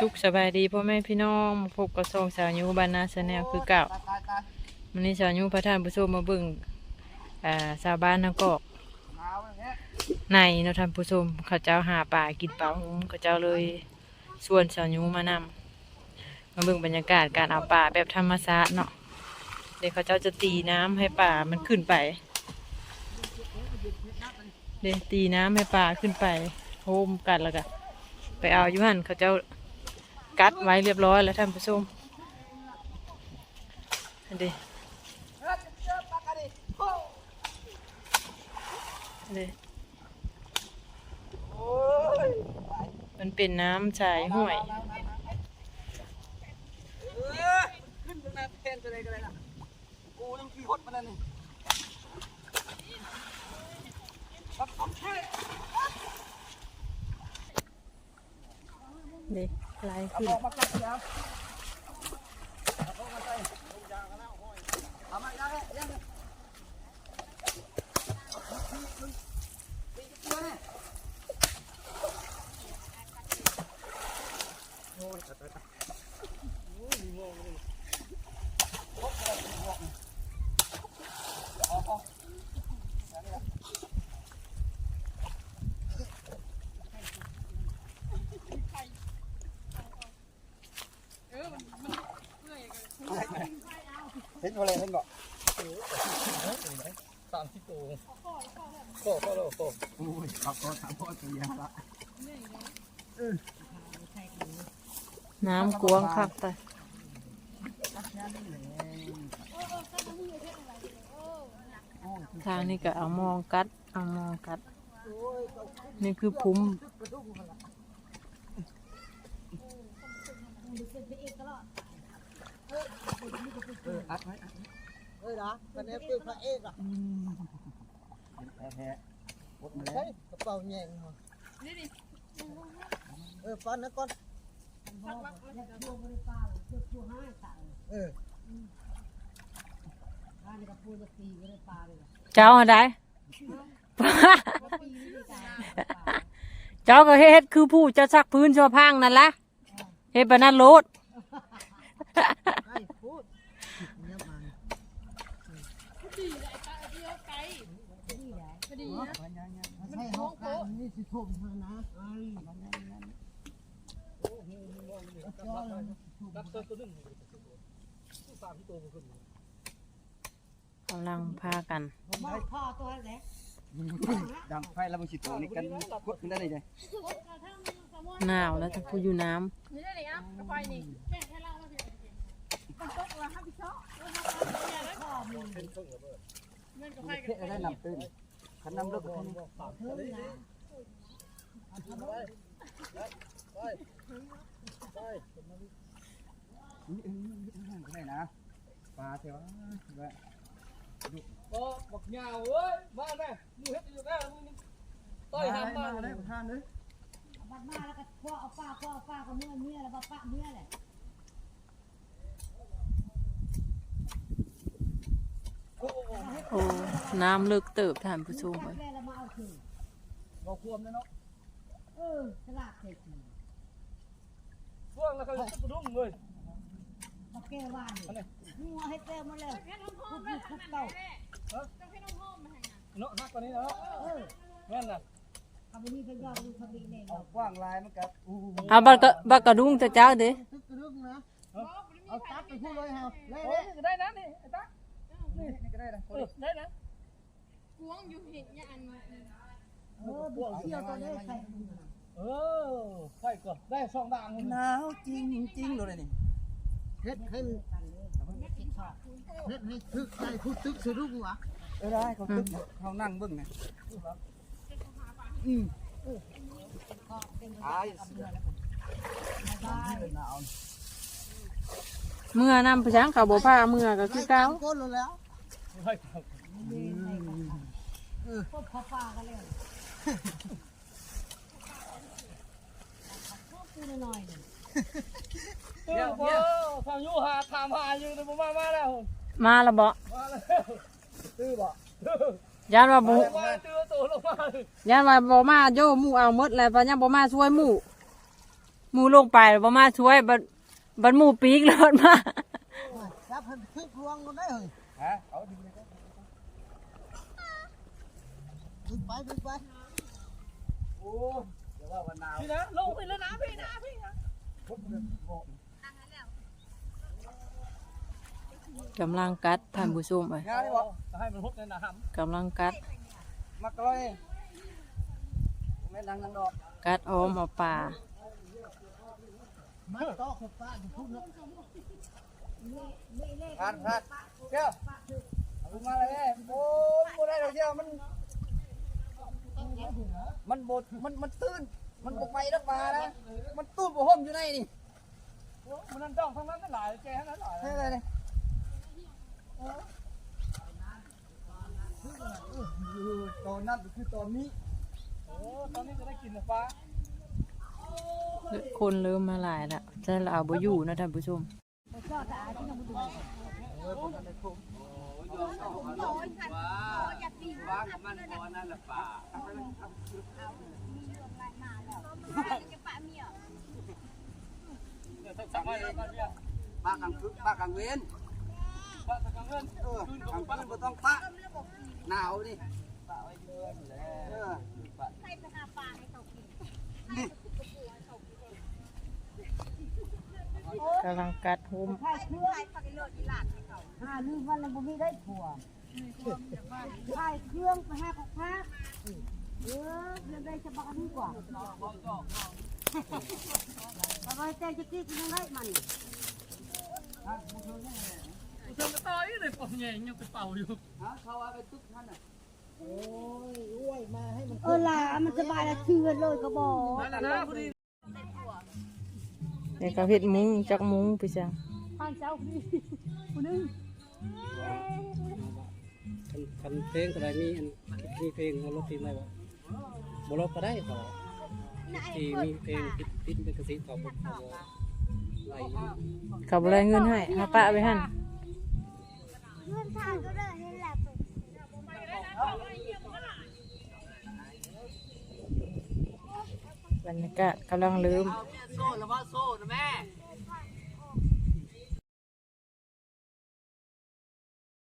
จุกสบายดีพ่อแม่พี่น้องพบกับซองสาวยูบานนาชาแนลคือเก่าวันนี้สาวยูพระท่านผู้ชมมาบิ่งอ่าชาวบ้านนักกอกในเนาะท่านผู้ชมเขาเจ้าหาป่ากินปลาหุงเขาเจ้าเลยชวนสาวยูมานำมาบิ่งบรรยากาศการเอาป่าแบบธรรมชาติเนาะเดี๋ยวเขาเจ้าจะตีน้ำให้ป่ามันขึ้นไปเดี๋ยวตีน้ำให้ป่าขึ้นไปโฮมกันแล้วก็ไปเอาอยู่หันเขาเจ้า กัดไว้เรียบร้อยแล้วท่านผู้ชมอันเดีอันเดีมันเป็นน้ำชายห้วยขึ้นมาแทนอะไรกันเลยนะกูยังขี่รถมาแล้วนี่ เด็กลายขึ้นออกมาจับยาเอามาได้ยัง เห็นอะไรเห็นก่อนสามสิบตัวโค้โค้โค้โอ้ยขับรถขับรถตัวยาละน้ำกวางคักไปทางนี้ก็เอามองกัด เอามองกัด นี่คือพุ้ม เอออัดไว้เอ้ยนะคะแนนเป็นพระเอกอะแพ้แพ้พดมาแล้วกระเป๋าแยงมาเออฟันนะก่อนเออเจ้าอะไรเจ้าก็เฮ็ดคือผู้จะซักพื้นชัวพังนั่นละเฮ็ดปานนั้นโลด ให้พูดเนี่ยมัน ใช่ห้องการนี่สิทุ่มเท่านะไอ้รับตัวตัวหนึ่งสามตัวขึ้นกำลังพากันพ่อตัวไหนดังไฟแล้วมันสิตัวนี้กันกดขึ้นได้เลยหนาวแล้วจะพูอยู่น้นี่ได้เลยอะกระไฟนี่แม่ให้เรามาเถอะมันตกว่าห้าพี่ชอ มันกระไฟเพื่อได้นำตื้นขันนำเลิกกันนี่นะปลาเถอะว่าก็บักยาวเอ้ยมาแม่มึงเฮ็ดอยู่ได้มึงต่อยหามมาได้ท่านเลยบัดมาแล้วก็พ่อเอาป้าพ่อเอาป้าก็เมื่อเมื่อแล้วป้าเมื่อแหละ โอ้น้ำลึกเติบท่านผู้ชมจัเอ้บยแม่แล้วมาเอาคืนเราควมนะเนาะเออสลากเศรษฐีพวกแล้วก็สะดุ้งเลยมาแก้ว่านนี่งัวให้แก้มาแล้วแค่น้องพ่อคุบมาคุบทางเต่านั้นแม่ต้องให้น้องพ่อมาทางนั้นเนาะฮักกว่านี้เนาะเออแม่นน่ะทำนี้เป็นยอดดูทำนี้เนี่ยเอากว้างลายมันกับอู้เอาบักกะบักกระดุงแต่เจ้าเด้ตึกกระดึกนะพ่อไม่มีเอาตัดไปพูดเลยครับเล่โอ้ยก็ได้นะนี่ไอ้ตั๊กนี่ก็ได้นะเออ ได้นะกวงอยู่เห็นยาอันเออบุกเชี่ยวตัวนี้ใส่เออใช่ก็ได้สองด่างเลยหนาวจริงจริงเลยนี่เฮ็ดให้เฮ็ดให้ตึกใจพูดตึกสะดุ้งวะเออได้เขาตึกเขานั่งเบิ่งไงอืมอายหนาวเมื่อนำไปช้างเขาบ่ผ้าเมื่อก็คือเก้าก้นแล้ว ใช่ครับพวกพ่อป้าก็แล้วพวกกูหน่อยหนึ่งเดี๋ยวเดี๋ยวทางยูหาถามหาอยู่แต่ผมมามาแล้วมาและบ่มาแล้วตื้อบ่ยานว่าบ่มาตื้อตัวลงมายานว่าบ่มาโยหมู่เอาหมดแล้วปัญญาบ่มาช่วยหมู่หมูลงไปแล้วบ่มาช่วยบัดบัดหมูปีกรถมาจับให้คึกลวงกันได้เฮ้ยฮะเอา ดึงเลยขึ้นไปขึ้นไป โอ้เดี๋ยวว่าวันหนาวพี่นะลงไปแล้วนะพี่นะพี่นะกำลังกัดท่านผู้ชมเอ้ยงานนี่บอกจะให้มันฮุบในหน้ำกำลังกัดมากเลยแม่นางนางดอก กัดออมเอาป่ามันต่อขบป้าอยู่พุ่นเนาะผ่านผ่านเจ้าเอาลงมาเลยโอ้ยบ่ได้ดอกเจ้ามัน มันบดมันมันตื้น มันบกไปนักมานะ มันตื้นบ่ห่มอยู่ในนี่มันนั่นจ้องทั้งนั้นหลายแกทั้งนั้นหลายใช่เลยตอนนั้นคือตอนนี้โอ้ตอนนี้จะได้กินนะฟ้าคนเริ่มมาหลายแล้วจะเอาบ่อยู่นะท่านผู้ชม ฟ้ากับมันพอนั่นแหละป่าป้ากลางคืนป้ากลางเว้นป้ากลางเว้นเออกลางคืนบ่ต้องป้าหนาวดิป้าไว้เดือนเออกำลังกัดหุ้มใช่เครื่องหาลืมวันแล้วบ่มีได้ผัว ใช่เครื่องไปหาของพระเออเรื่องได้จะบักอันนี้กว่าทำไมใจจะกี้กินยังไงมันเชิญมาต่อยเลยปองใหญ่ยังไปเป่าอยู่ฮะเขาว่าไปตึกท่านอะโอ้ยอ้วยมาให้มันเออลามันสบายล้วเชื่อเลยก็บอกนั่นแหละนะพอดีเดี๋ยวก็เฮ็ดมุ้งจักมุ้งไปจังข้างเจ้าพี่คนนึง คันเพลงก็ได้มีอันมีเพลงเอาลบทีมได้บ่บ่ลบก็ได้ขอที่มีเพลงติดติดเป็นกระสิเขาบ่เขาบ่ไล่เขาบ่ได้เงินให้หาปะไปหันเพื่อนทางก็ได้นี่แหละบรรยากาศกำลังเริ่มโซ่และว่าโซ่นะแม่